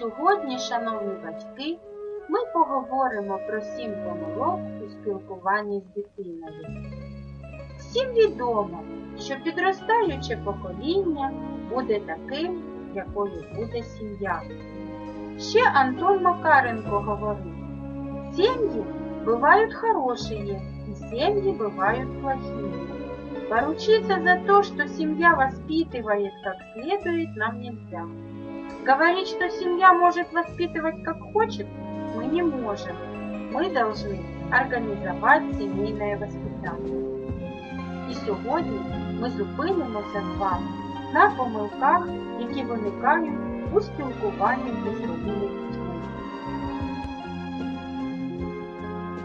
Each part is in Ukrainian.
Сьогодні, шановні батьки, ми поговоримо про сім помилок у спілкуванні з дитиною. Всім відомо, що підростаюче покоління буде таким, якою буде сім'я. Ще Антон Макаренко говорив, семьи бывают хорошие, и семьи бывают плохие. Поручиться за то, что семья воспитывает как следует, нам нельзя. Говорить, что семья может воспитывать как хочет, мы не можем. Мы должны организовать сімейне воспитання. І сьогодні ми зупинимося з вами на помилках, які виникають у спілкуванні зі своїми дітьми.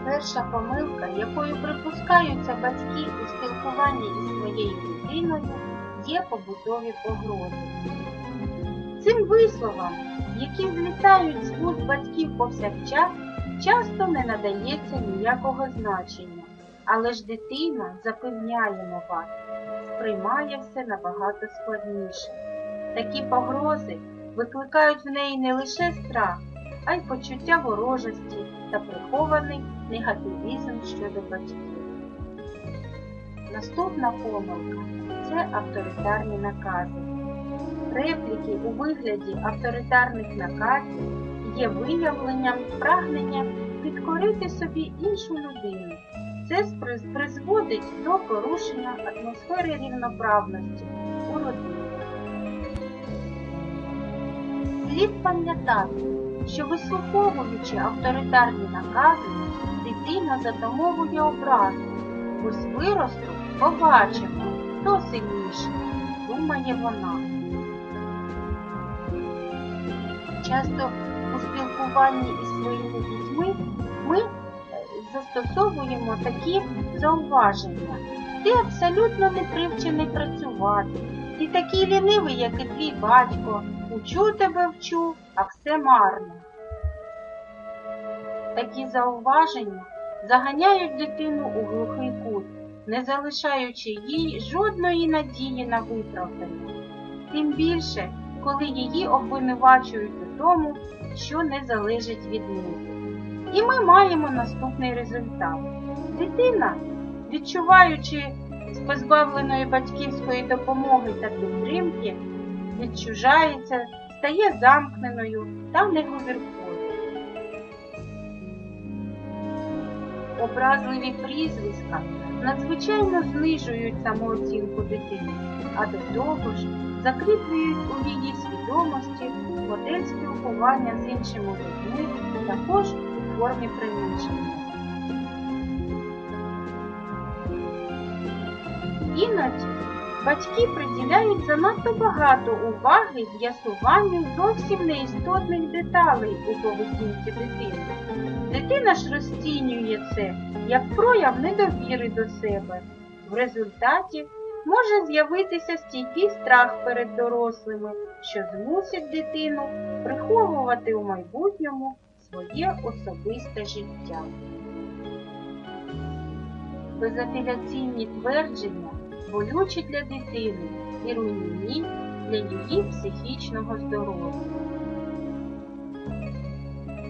Перша помилка, якою припускаються батьки у спілкуванні із своєю дитиною, є побутові погрози. Цим висловам, які злітають з вуст батьків повсякчас, часто не надається ніякого значення, але ж дитина, запевняємо вас, сприймає все набагато складніше. Такі погрози викликають в неї не лише страх, а й почуття ворожості та прихований негативізм щодо батьків. Наступна помилка це авторитарні накази. Репліки у вигляді авторитарних наказів є виявленням прагнення підкорити собі іншу людину. Це призводить до порушення атмосфери рівноправності у родині. Слід пам'ятати, що вислуховуючи авторитарні накази, дитина затамовує образу. Ось виросту побачимо, хто сильніший, думає вона. Часто у спілкуванні із своїми дітьми ми е, застосовуємо такі зауваження. Ти абсолютно не привчений працювати. Ти такий лінивий, як і твій батько. Учу тебе вчу, а все марно. Такі зауваження заганяють дитину у глухий кут, не залишаючи їй жодної надії на виправдання. Тим більше, коли її обвинувачують у тому, що не залежить від неї. І ми маємо наступний результат. Дитина, відчуваючи з позбавленої батьківської допомоги та підтримки, відчужається, стає замкненою та неговіркою. Образливі прізвиська надзвичайно знижують самооцінку дитини, а до того ж закріплюють у її свідомості модель спілкування з іншими людьми також у формі приниження. Іноді батьки приділяють занадто багато уваги з'ясуванню зовсім неістотних деталей у поведінці дитини. Дитина ж розцінює це як прояв недовіри до себе. В результаті може з'явитися стійкий страх перед дорослими, що змусить дитину приховувати у майбутньому своє особисте життя. Безапеляційні твердження болючі для дитини і руйнівні для її психічного здоров'я.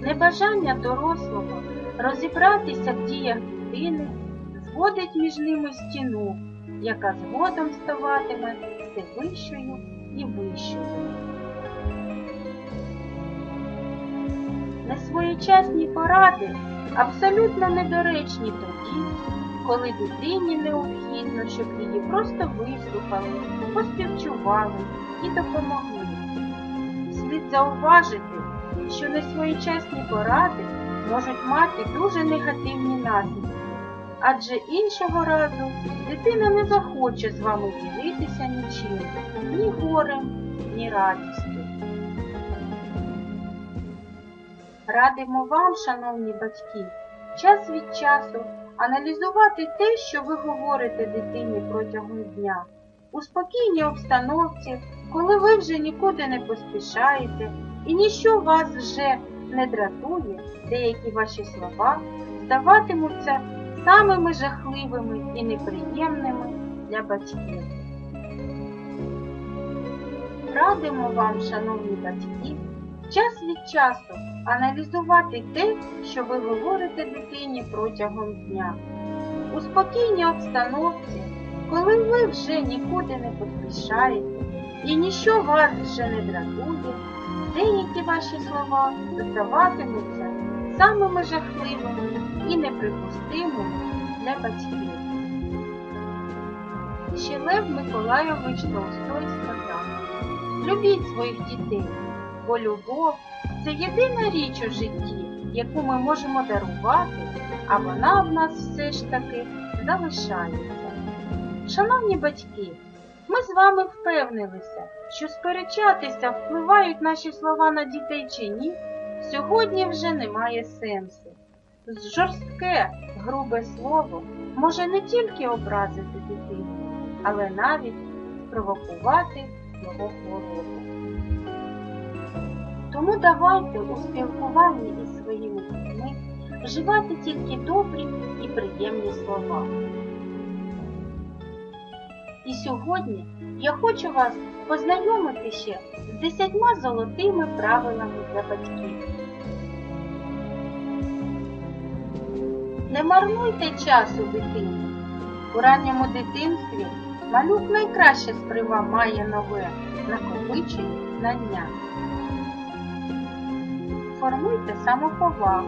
Небажання дорослого розібратися в діях дитини зводить між ними стіну, яка згодом ставатиме все вищою і вищою. Несвоєчасні поради абсолютно недоречні тоді, коли дитині необхідно, щоб її просто вислухали, поспівчували і допомогли. Слід зауважити, що несвоєчасні поради можуть мати дуже негативні наслідки, адже іншого разу дитина не захоче з вами ділитися нічим, ні горем, ні радістю. Радимо вам, шановні батьки, час від часу аналізувати те, що ви говорите дитині протягом дня. У спокійній обстановці, коли ви вже нікуди не поспішаєте і ніщо вас вже не дратує, деякі ваші слова здаватимуться самими жахливими і неприємними для батьків. Радимо вам, шановні батьки, час від часу аналізувати те, що ви говорите дитині протягом дня. У спокійній обстановці, коли ви вже нікуди не поспішаєте і ніщо вас вже не дратує, деякі ваші слова здаватимуться самими жахливими і неприпустимими для батьків. Ще Лев Миколайович Толстой сказав, любіть своїх дітей, бо любов це єдина річ у житті, яку ми можемо дарувати, а вона в нас все ж таки залишається. Шановні батьки, ми з вами впевнилися, що сперечатися, впливають наші слова на дітей чи ні, сьогодні вже немає сенсу. Жорстке, грубе слово може не тільки образити дитину, але навіть спровокувати його хворобу. Тому давайте у спілкуванні із своїми дітьми вживати тільки добрі і приємні слова. І сьогодні я хочу вас познайомити ще з десятьма золотими правилами для батьків. Не марнуйте часу дитині. У ранньому дитинстві малюк найкраще сприймає нове, накопичені знання. Формуйте самоповагу.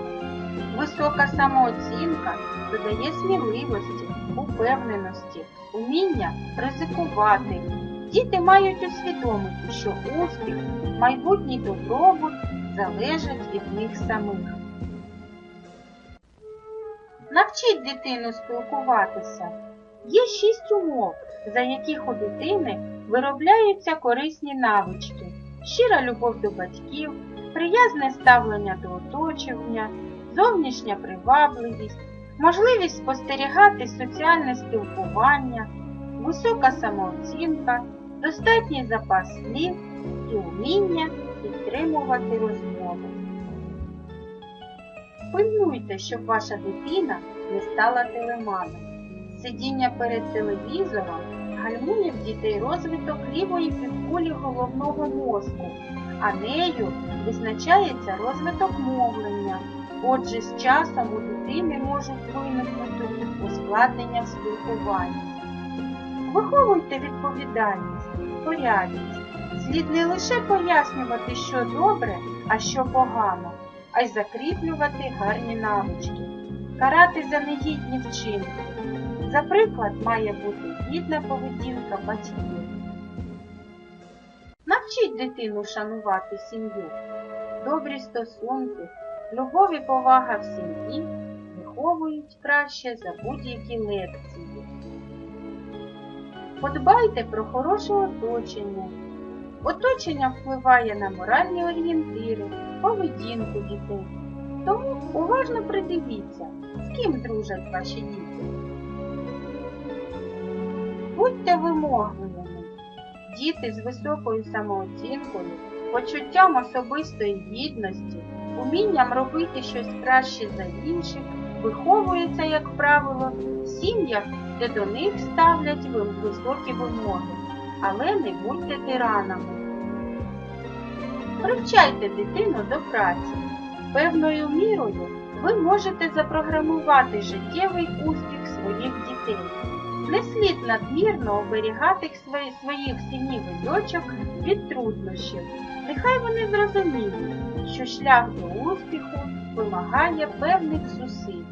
Висока самооцінка додає сміливості, упевненості, уміння ризикувати. Діти мають усвідомити, що успіх, майбутній добробут залежать від них самих. Навчіть дитину спілкуватися. Є шість умов, за яких у дитини виробляються корисні навички, щира любов до батьків, приязне ставлення до оточення, зовнішня привабливість, можливість спостерігати соціальне спілкування, висока самооцінка, достатній запас слів і уміння підтримувати розмову. Пильнуйте, щоб ваша дитина не стала телеманом. Сидіння перед телевізором гальмує в дітей розвиток лівої півкулі головного мозку, а нею визначається розвиток мовлення. Отже, з часом у дитини можуть виникнути ускладнення в спілкуванні. Виховуйте відповідальність, порядність. Слід не лише пояснювати, що добре, а що погано, а й закріплювати гарні навички, карати за негідні вчинки. За приклад має бути гідна поведінка батьків. Навчіть дитину шанувати сім'ю. Добрі стосунки, любов і повага в сім'ї виховують краще за будь-які лекції. Подбайте про хороше оточення. Оточення впливає на моральні орієнтири, поведінку дітей. Тому уважно придивіться, з ким дружать ваші діти. Будьте вимогливими. Діти з високою самооцінкою, почуттям особистої гідності, умінням робити щось краще за інших, виховуються, як правило, в сім'ях, де до них ставлять високі вимоги, але не будьте тиранами. Привчайте дитину до праці. Певною мірою ви можете запрограмувати життєвий успіх своїх дітей. Не слід надмірно оберігати своїх синів і дочок від труднощів. Нехай вони зрозуміють, що шлях до успіху вимагає певних зусиль.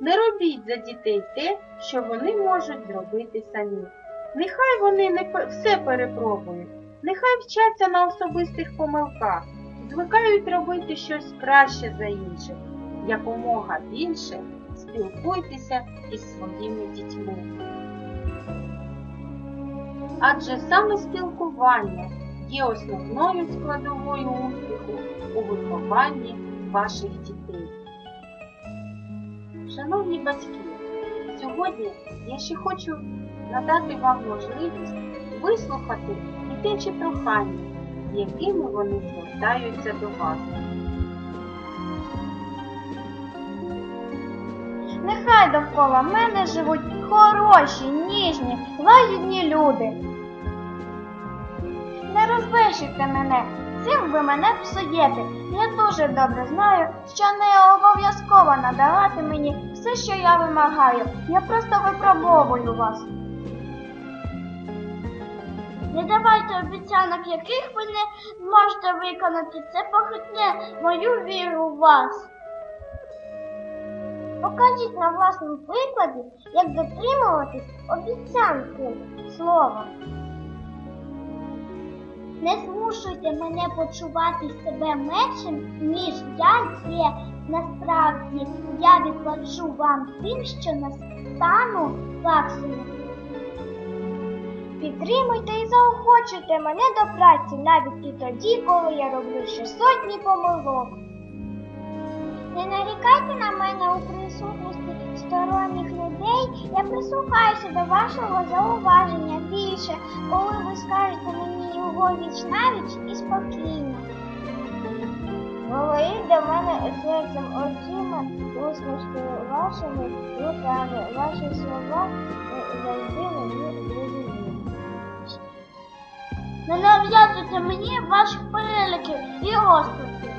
Не робіть за дітей те, що вони можуть зробити самі. Нехай вони не все перепробують, нехай вчаться на особистих помилках, звикають робити щось краще за інших. Якомога більше спілкуйтеся із своїми дітьми. Адже саме спілкування є основною складовою успіху у вихованні ваших дітей. Шановні батьки, сьогодні я ще хочу надати вам можливість вислухати дитячі прохання, якими вони звертаються до вас. Нехай довкола мене живуть хороші, ніжні, лагідні люди. Не мене Цим ви мене псуєте. Я дуже добре знаю, що не обов'язково надавати мені все, що я вимагаю. Я просто випробовую вас. Не давайте обіцянок, яких ви не зможете виконати. Це похитне мою віру в вас. Покажіть на власному прикладі, як дотримуватись обіцянки слова. Не змушуйте мене почувати себе меншим, ніж я є. Насправді я відплачу вам тим, що настану максимум. Підтримуйте і заохочуйте мене до праці навіть і тоді, коли я роблю ще сотні помилок. Не нарікайте на мене у присутності сторонніх людей. Я прислухаюся до вашого зауваження більше, коли ви скажете мені його віч навіч і спокійно. Говоріть до мене серцем очима, усмішкою вашими руками. Ваші слова завжди мені зрозуміли. Не нав'язуйте мені ваших переліків і розповідей.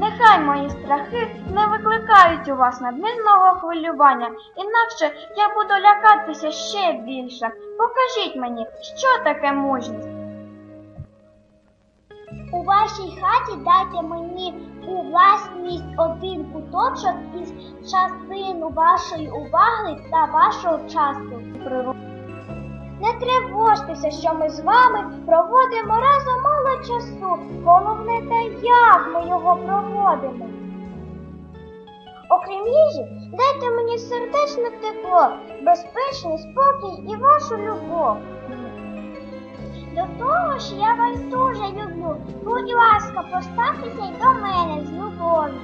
Нехай мої страхи не викликають у вас надмірного хвилювання, інакше я буду лякатися ще більше. Покажіть мені, що таке мужність. У вашій хаті дайте мені у власність один куточок із частину вашої уваги та вашого часу. Не тривожтеся, що ми з вами проводимо разом мало часу. Головне те, як ми його проводимо. Окрім їжі, дайте мені сердечне тепло, безпечний спокій і вашу любов. До того ж, я вас дуже люблю. Будь ласка, поставтеся й до мене з любов'ю.